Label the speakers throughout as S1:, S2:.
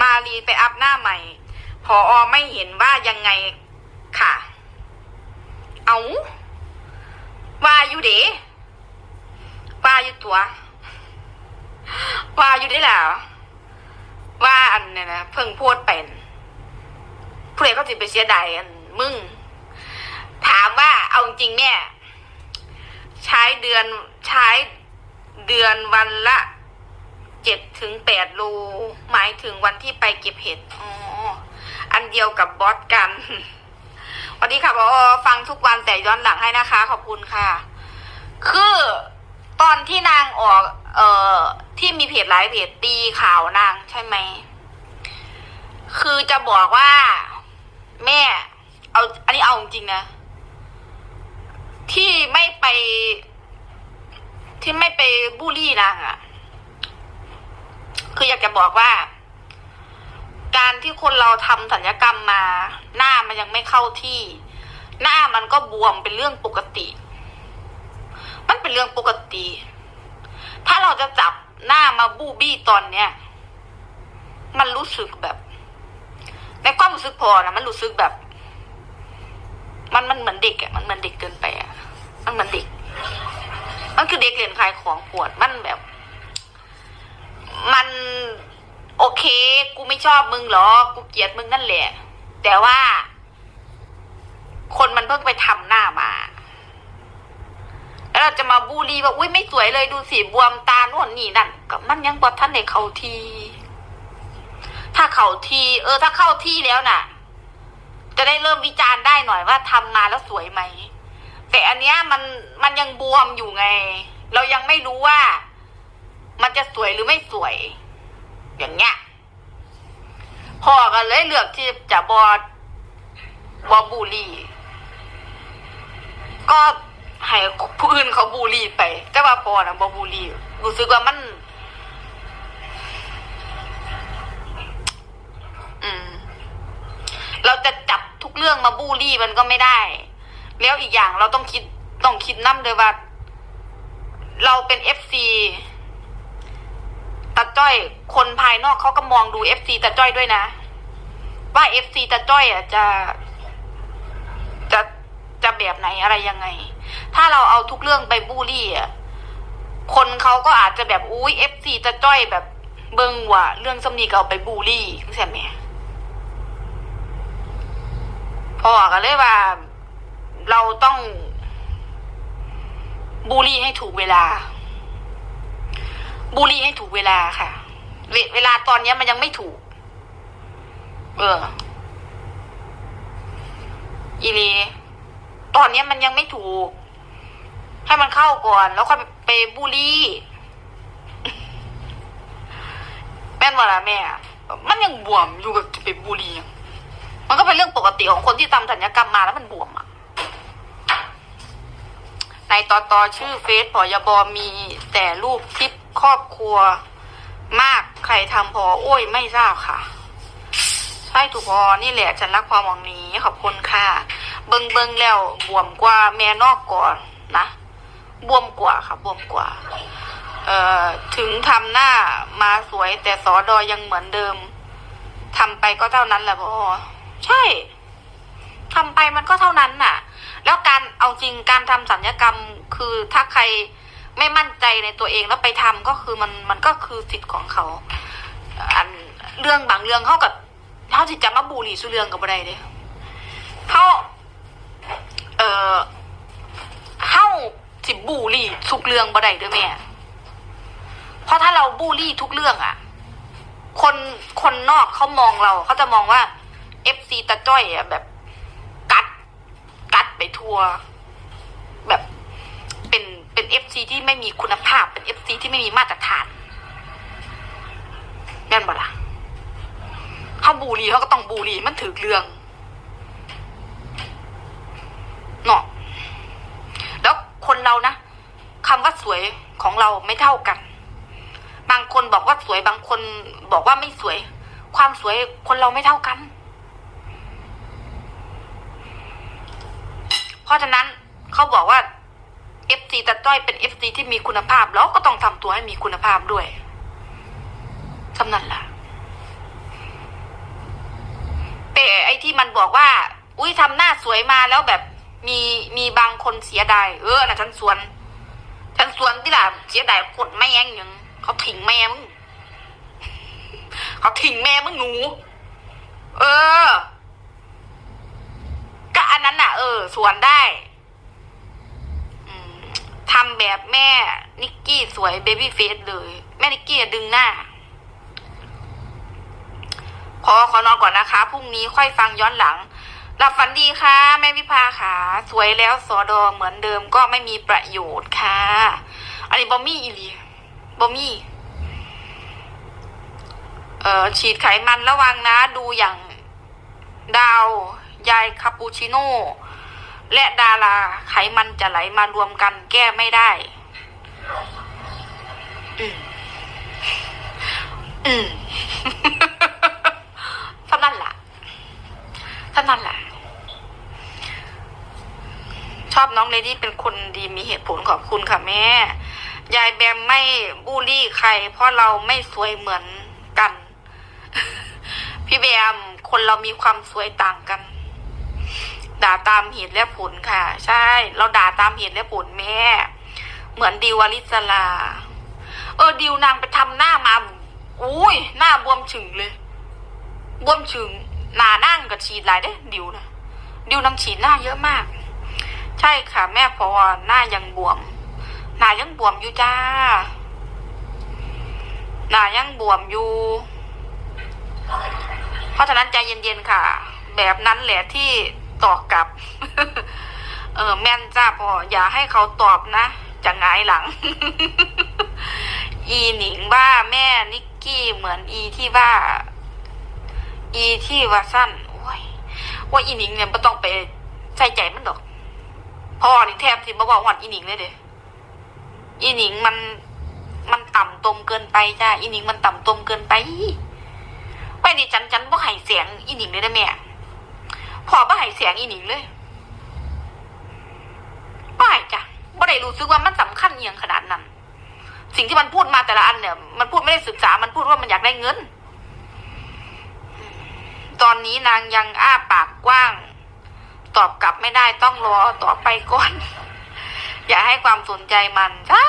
S1: มารีไปอัพหน้าใหม่พออไม่เห็นว่ายังไงค่ะ เอาว่าอยู่เดว่าอยู่ตัว ว่าอยู่ได้แล้วว่าอันเนี่ยนะเพิ่งพูดเป็นผู้ใดก็จะไปเสียดายอันมึง ถามว่าเอาจริงๆเนี่ย ใช้เดือนใช้เดือนวันละเจ็ดถึงแปดโลหมาย ถึงวันที่ไปเก็บเห็ดอ๋ออันเดียวกับบอสกันวัสดีค่ะพอฟังทุกวันแต่ย้อนหลังให้นะคะ ขอบคุณค่ะ คือตอนที่นางออก เอ่อ ที่มีเพจหลายเพจตีข่าวนางใช่ไหม คือจะบอกว่า แม่ เอา อันนี้เอาจริงนะ ที่ไม่ไป ที่ไม่ไปบูลลี่นางอะคืออยากจะบอกว่า การที่คนเราทำศัลยกรรมมา หน้ามันยังไม่เข้าที่ หน้ามันก็บวมเป็นเรื่องปกติ มันเป็นเรื่องปกติ ถ้าเราจะจับหน้ามาบูบี้ตอนเนี้ยมันรู้สึกแบบ ในความรู้สึกพอนะมันรู้สึกแบบ มันมันเหมือนเด็กอะมันเหมือนเด็กเกินไปอะมันเหมือนเด็ก มันคือเด็กเรียนขายของปวดมันแบบ มัน โอเค กูไม่ ชอบมึงหรอ กูเกลียดมึงนั่นแหละ แต่ว่า คนมันเพิ่งไปทำหน้ามา แล้วเราจะมาบูลีว่าอุ้ยไม่สวยเลยดูสิบวมตาโน่นนี่นั่นก็มันยังบอท่านในเขาที ถ้าเขาที เออ ถ้าเข้าที่แล้วน่ะ จะได้เริ่มวิจารณ์ได้หน่อยว่าทำมาแล้วสวยไหม แต่อันเนี้ยมันมันยังบวมอยู่ไง เรายังไม่รู้ว่า มันจะสวยหรือไม่สวย อย่างเงี้ย พ่อก็เลยเลือกที่จะบอบอบูลีก็ให้ผู้อื่นเขาบูลีไป แต่ว่าพ่อนะบอบูลีรู้สึกว่ามัน อืม เราจะจับทุกเรื่องมาบูลี่มันก็ไม่ได้ แล้วอีกอย่างเราต้องคิดต้องคิดน้ำเลยว่า เราเป็นเอฟซีตาจ้อยคนภายนอกเขาก็มองดูเอฟซีตาจ้อยด้วยนะ ว่าเอฟซีตาจ้อยอะจะจะจะแบบไหนอะไรยังไง ถ้าเราเอาทุกเรื่องไปบูลลี่อะคนเขาก็อาจจะแบบอุ้ยเอฟซีตาจ้อยแบบเบิงว่ะเรื่องสำนีก็เอาไปบูลลี่ใช่ไหมพ่อก็เลยว่าเราต้องบูลลี่ให้ถูกเวลา บูลลี่ให้ถูกเวลาค่ะ เวเวลาตอนนี้มันยังไม่ถูก เออ อีลีตอนนี้มันยังไม่ถูก ให้มันเข้าก่อน แล้วค่อยไปบูลลี่แม่นว่าล่ะแม่ มันยังบวมอยู่กับจะไปบูลลี่มันก็เป็นเรื่องปกติของคนที่ทำศัลยกรรมมาแล้วมันบวมอะในตอตอชื่อเฟซพอยบอมีแต่รูปคลิปครอบครัวมากใครทำพอโอ้ยไม่ทราบค่ะ ใช่ถูกพอนี่แหละฉันรักความหวังนี้ขอบคุณค่ะ เบิงเบิงแล้วบวมกว่าแม่นอกก่อนนะบวมกว่าค่ะบวมกว่า เอ่อถึงทำหน้ามาสวยแต่สอดอยังเหมือนเดิมทำไปก็เท่านั้นแหละพอใช่ทำไปมันก็เท่านั้นน่ะ แล้วการเอาจริงการทำสัญญกรรมคือถ้าใครไม่มั่นใจในตัวเองแล้วไปทำก็คือมันมันก็คือสิทธิ์ของเขา อันเรื่องบางเรื่องเขากับ เขาที่จะมาบูลลี่สุเรืองกับอะไรเด้เขาเออเข้าสิบูลลี่ทุกเรืองบ่ได้ด้อแม่เพราะถ้าเราบูลลี่ทุกเรื่องอะคนคนนอกเขามองเราเขาจะมองว่าเอฟซีตาจ้อยอะแบบกัดกัดไปทัวร์แบบเป็นเป็นเอฟซีที่ไม่มีคุณภาพเป็นเอฟซีที่ไม่มีมาตรฐานแม่นบ่ล่ะ เขาบูลลีเขาก็ต้องบูลลีมันถือเรื่องเนาะแล้วคนเรานะคำว่าสวยของเราไม่เท่ากัน บางคนบอกว่าสวยบางคนบอกว่าไม่สวย ความสวยคนเราไม่เท่ากัน เพราะฉะนั้นเขาบอกว่า FC ตาจ้อยเป็น FC ที่มีคุณภาพ แล้วก็ต้องทำตัวให้มีคุณภาพด้วยสำนั่นล่ะ ที่มันบอกว่า อุ้ยทำหน้าสวยมาแล้วแบบมีมีบางคนเสียดายเออนะฉันสวน ฉันสวนที่ล่ะเสียดายคนแม่งย่างเขาทิ้งแม่มึงเขาทิ้งแม่มึงหนู เออ ก็อันนั้นน่ะ เออ สวนได้ทำแบบแม่นิกกี้สวยเบบี้เฟสเลย แม่นิกกี้ดึงหน้า อขอนอนก่อนนะคะ พรุ่งนี้ค่อยฟังย้อนหลัง หลับฝันดีค่ะ แม่วิภาค่ะ สวยแล้วสอดอเหมือนเดิมก็ไม่มีประโยชน์ค่ะ อันนี้บอมมี่อีลีบอมี่ เอ่อฉีดไขมันระวังนะ ดูอย่างดาว ยายคาปูชิโน่และดาราไขมันจะไหลมารวมกันแก้ไม่ได้ อืม อืม เท่านั้นแหละเท่านั้นแหละ ชอบน้องเลดี้เป็นคนดีมีเหตุผลขอบคุณค่ะแม่ ยายแบมไม่บูลลี่ใคร เพราะเราไม่สวยเหมือนกัน พี่แบมคนเรามีความสวยต่างกัน ด่าตามเหตุและผลค่ะ ใช่ เราด่าตามเหตุและผลแม่ เหมือนดิววลิสลา เออดิวนางไปทำหน้ามาอุ้ยหน้าบวมฉึงเลย บวมฉึง หนานั่งกับฉีดหลายเด้ดิวนะดิวนางฉีดหน้าเยอะมาก ใช่ค่ะ แม่พอหน้ายังบวม หน้ายังบวมอยู่จ้า หน้ายังบวมอยู่ เพราะฉะนั้นใจเย็นๆค่ะ แบบนั้นแหละที่ตอบกลับ เออแม่นจ้าพออย่าให้เขาตอบนะ จะงายหลัง อีหนิงว่าแม่นิกกี้เหมือนอีที่ว่า อีที่ว่าสั้นโอ้ยว่าอีหนิงเนี่ยไม่ต้องไปใส่ใจมันดอกพ่อนี่แทบที่มาบอกหวัดอีหนิงเลยเด้อีหนิงมันมันต่ำตมเกินไปจ้าอีหนิงมันต่ำตมเกินไปไปนี่จันจันบ่ให้เสียงอีหนิงเลยนะแม่พ่อบ่ให้เสียงอีหนิงเลยบ่ให้จ้ะบ่ได้รู้สึกว่ามันสำคัญเอหย่างขนาดนั้น สิ่งที่มันพูดมาแต่ละอันเนี่ย มันพูดไม่ได้ศึกษา มันพูดว่ามันอยากได้เงิน ตอนนี้นางยังอ้าปากกว้าง ตอบกลับไม่ได้ต้องรอต่อไปก่อน อย่าให้ความสนใจมันใช่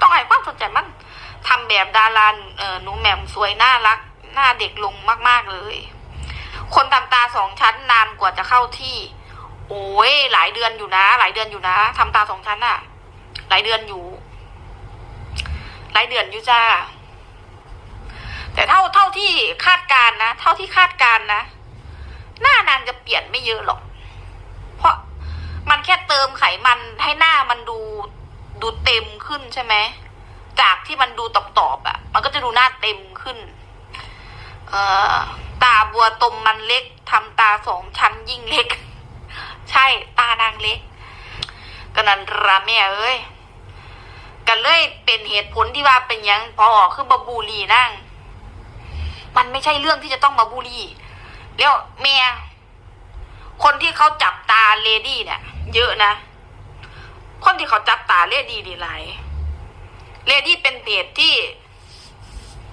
S1: ต้องให้ความสนใจมันทำแบบดาราหนูแหม่มสวยน่ารัก หน้าเด็กลงมาก ๆเลย คนทำตาสองชั้นนานกว่าจะเข้าที่ โอ้ยหลายเดือนอยู่นะ หลายเดือนอยู่นะทำตาสองชั้นอะหลายเดือนอยู่ หลายเดือนอยู่จ้า แต่เท่าเท่าที่คาดการณ์นะ เท่าที่คาดการณ์นะ หน้านางจะเปลี่ยนไม่เยอะหรอก เพราะมันแค่เติมไขมันให้หน้ามันดูดูเต็มขึ้นใช่ไหม จากที่มันดูตอบๆอะ่ะ มันก็จะดูหน้าเต็มขึ้น เออตาบัวตมมันเล็กทำตาสองชั้นยิ่งเล็ก ใช่ ตานางเล็กก็นันราแม่เอ้ยกันเลยเป็นเหตุผลที่ว่าเป็นยังพอคือบาบูลีนั่ง มันไม่ใช่เรื่องที่จะต้องมาบูลี่แล้วเมียคนที่เขาจับตาเลดี้เนี่ย เยอะนะ คนที่เขาจับตาเลดี้ดีหลายเลดี้เป็นเพจที่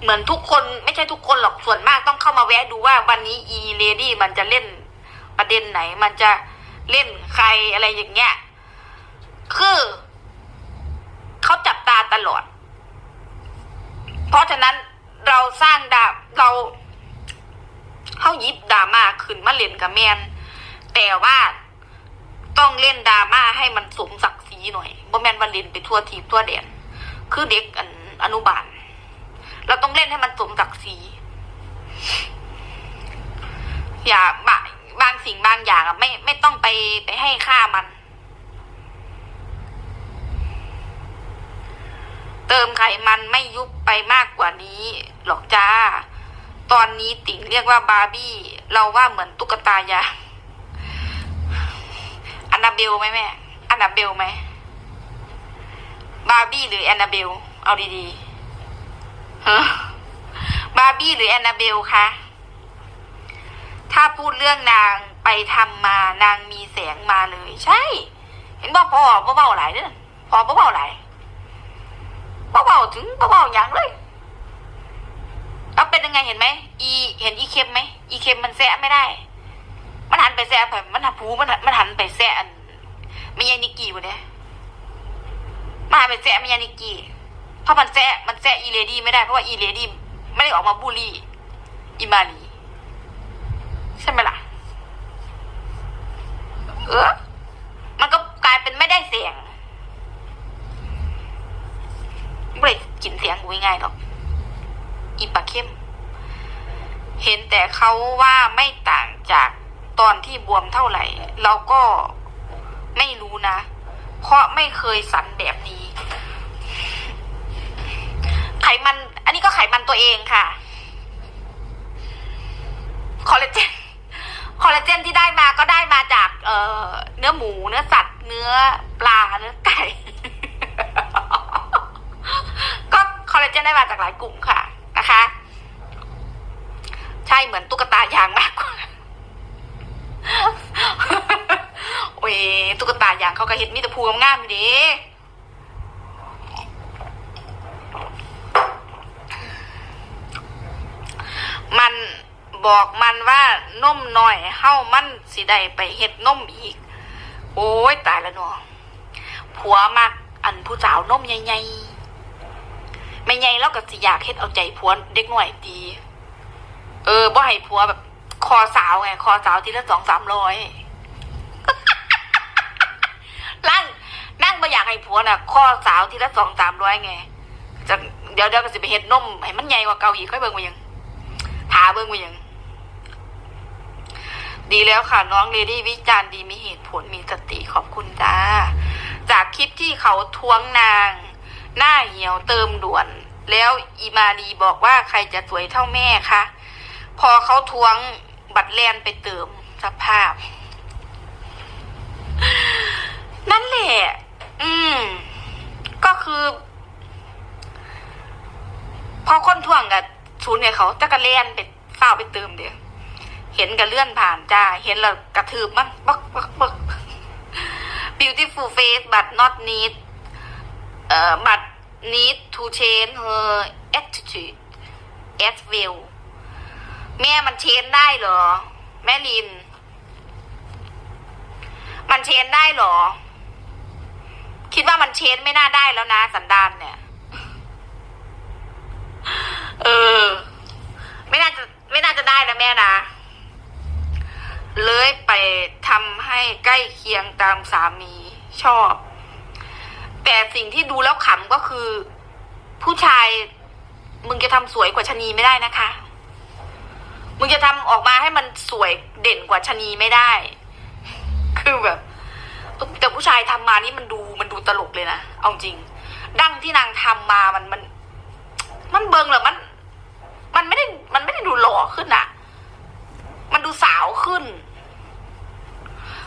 S1: เหมือนทุกคนไม่ใช่ทุกคนหรอกส่วนมากต้องเข้ามาแวะดูว่าวันนี้อีเลดี้มันจะเล่นประเด็นไหน มันจะเล่นใครอะไรอย่างเงี้ย คือเขาจับตาตลอด เพราะฉะนั้น เราสร้างดาเราเข้ายิบดราม่าขึ้นมาเล่นกับแมนแต่ว่าต้องเล่นดราม่าให้มันสมศักดิ์ศรีหน่อยบ่แมนวันเล่นไปทั่วทีมทั่วแดนคือเด็กอันอนุบาล เราต้องเล่นให้มันสมศักดิ์ศรีอย่าบะบางสิ่งบางอย่างไม่ไม่ต้องไปไปให้ค่ามัน เติมไขมันไม่ยุบไปมากกว่านี้หรอกจ้า ตอนนี้ติ๋งเรียกว่าบาร์บี้ เราว่าเหมือนตุ๊กตายางอันนาเบลไหมแม่อันนาเบลไหมบาร์บี้หรือแอนนาเบล เอาดีๆฮะบาร์บี้หรือแอนนาเบลคะถ้าพูดเรื่องนางไปทำมานางมีแสงมาเลย ใช่ เห็นบอกพอเบาๆหลายเด้อพอเบาๆหลาย เบาๆถึงเบาๆอย่างเลยแล้วเป็นยังไงเห็นไหมอีเห็นอีเค็มไหมอีเค็มมันแซะไม่ได้ มันหันไปแซ่ไปมันหันผูมันมันหันไปแซ่อันไม่ยานิกี้วะเนี่ยมาไปแซ่ไม่ยานิกี้เพราะมันแซ่มันแซ่อีเลดี้ไม่ได้เพราะว่าอีเลดี้ไม่ได้ออกมาบูลลี่อีมาลีใช่ไหมล่ะเออ มันก็กลายเป็นไม่ได้เสียงไม่ได้กินเสียงกูง่ายๆหรอก อีปลาเข้ม เขาว่าไม่ต่างจากตอนที่บวมเท่าไหร่ เราก็ไม่รู้นะ เพราะไม่เคยสันแบบนี้ ไขมัน อันนี้ก็ไขมันตัวเองค่ะ คอลลาเจน คอลลาเจนที่ได้มาก็ได้มาจาก เอ่อ เนื้อหมู เนื้อสัตว์ เนื้อปลา เนื้อไก่ ก็คอลลาเจนได้มาจากหลายกลุ่มค่ะ นะคะ ใช่เหมือนตุ๊กตายางมากกว่าโอ้ยตุ๊กตายางเขาก็เห็นมีแต่ภูงามดิมันบอกมันว่านมหน่อยเฮ้ามันสิได้ไปเฮ็ดนมอีก โอ้ยตายแล้วนาะผัวมักอันผู้สาวนมใหญ่ๆไม่ใหญ่แล้วก็สิอยากเฮ็ดเอาใจผัวเด็กหน่อยดี เออบ่ให้ผัวแบบ คอสาวไง คอสาวทีละสองสามร้อยนั่งนั่งไม่อยากให้ผัวน่ะ คอสาวทีละสองสามร้อยไงจะเดี๋ยวเดี๋ยวก็สิไปเฮ็ดนมให้มันใหญ่กว่าเกาอีกค่อยเบิ่งมายังถาเบิ่งมายัง ดีแล้วค่ะ น้องเลดี้วิจารณ์ดีมีเหตุผลมีสติขอบคุณจ้า จากคลิปที่เขาทวงนาง หน้าเหี่ยวเติมด่วน แล้วอีมาดีบอกว่าใครจะสวยเท่าแม่คะ พอเขาทวงบัตรแลนไปเติมสภาพ นั่นแหละ อืม ก็คือ พอคนทวงกับศูนย์เนี่ยเขาจะกระเล่นไปเฝ้าไปเติมเดียวเห็นกับเลื่อนผ่านจ้า เห็นแล้วกระทืบมันบักบักบัก beautiful face but not need เอ่อ but need to change her attitude as well แม่มันเชนได้เหรอ แม่ลิน มันเชนได้เหรอ คิดว่ามันเชนไม่น่าได้แล้วนะ สันดานเนี่ย เออ ไม่น่าจะ ไม่น่าจะได้นะแม่นะเลยไปทำให้ใกล้เคียงตามสามีชอบ แต่สิ่งที่ดูแล้วขำก็คือ ผู้ชายมึงจะทำสวยกว่าชะนีไม่ได้นะคะ มึงจะทำออกมาให้มันสวยเด่นกว่าชะนีไม่ได้ คือแบบ แต่ผู้ชายทำมานี่มันดูมันดูตลกเลยนะเอาจริง ดั้งที่นางทำมามันมัน มันเบิงเหรอมัน มันไม่ได้มันไม่ได้ดูหล่อขึ้นอะมันดูสาวขึ้น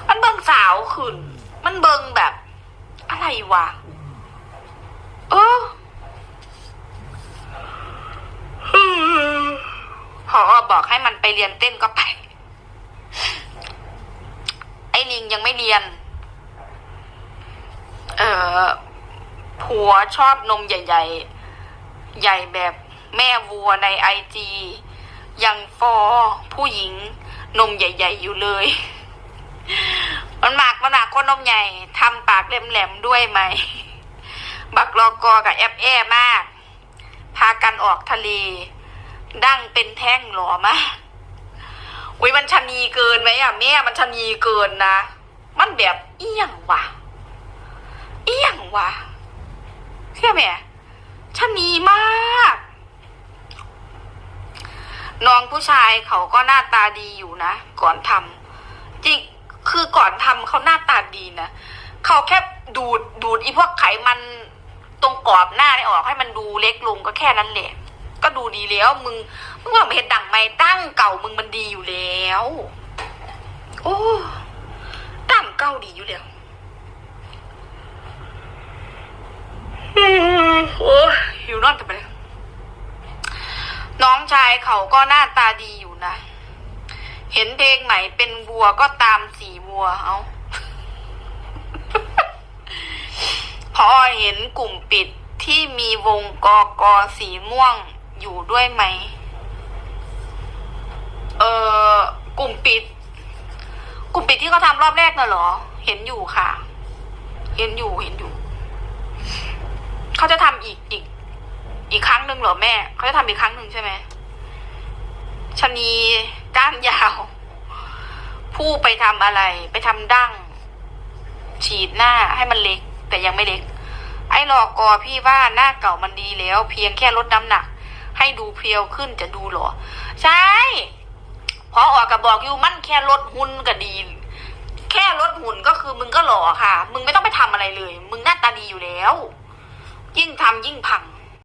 S1: มันเบิงสาวขึ้น มันเบิงแบบ อะไรวะ เออ พอ บอกให้มันไปเรียนเต้นก็ไป ไอ้ลิงยังไม่เรียน เออผัวชอบนมใหญ่ ๆ ใหญ่แบบแม่วัวในไอจียังฟอผู้หญิงนมใหญ่ ๆ อยู่เลย มันหมากมันหมากคนนมใหญ่ทำปากแหลมๆด้วยไหม บักรอกอกับแอบแอมาก พากันออกทะเล ดั้งเป็นแท่งหรอมากอุ้ยมันชะนีเกินไหมอะแม่มันชะนีเกินนะ มันแบบเอี้ยงว่ะ เอี้ยงว่ะเชื่อไหมชะนีมากน้องผู้ชายเขาก็หน้าตาดีอยู่นะ ก่อนทำจริงคือก่อนทำเขาหน้าตาดีนะเขาแค่ดูดดูดอีพวกไขมันตรงกรอบหน้านี่ออกให้มันดูเล็กลงก็แค่นั้นแหละ ก็ดูดีแล้ว มึงมึงว่าเห็นดังไม่ตั้งเก่ามึงมันดีอยู่แล้ว โอ้ตั้งเก่าดีอยู่แล้วโอ้หิวนอนกันไปเลยน้องชายเขาก็หน้าตาดีอยู่นะ เห็นเพลงใหม่เป็นวัวก็ตามสีวัวเอาพอเห็นกลุ่มปิดที่มีวงกอกอสีม่วง อยู่ด้วยไหม เออกลุ่มปิด กลุ่มปิดที่เขาทำรอบแรกน่ะเหรอ เห็นอยู่ค่ะ เห็นอยู่เห็นอยู่ เขาจะทำอีกอีก อีกครั้งหนึ่งเหรอแม่ เขาจะทำอีกครั้งหนึ่งใช่ไหมชะนีก้านยาว ผู้ไปทำอะไร ไปทำดั้ง ฉีดหน้าให้มันเล็ก แต่ยังไม่เล็ก ไอ้หลอกกอพี่ว่าหน้าเก่ามันดีแล้ว เพียงแค่ลดน้ำหนัก ให้ดูเพียวขึ้นจะดูหรอ ใช่พอออกกับบอกอยู่มันแค่ลดหุ่นก็ดี แค่ลดหุ่นก็คือมึงก็หล่อค่ะ มึงไม่ต้องไปทำอะไรเลย มึงหน้าตาดีอยู่แล้ว ยิ่งทำยิ่งพัง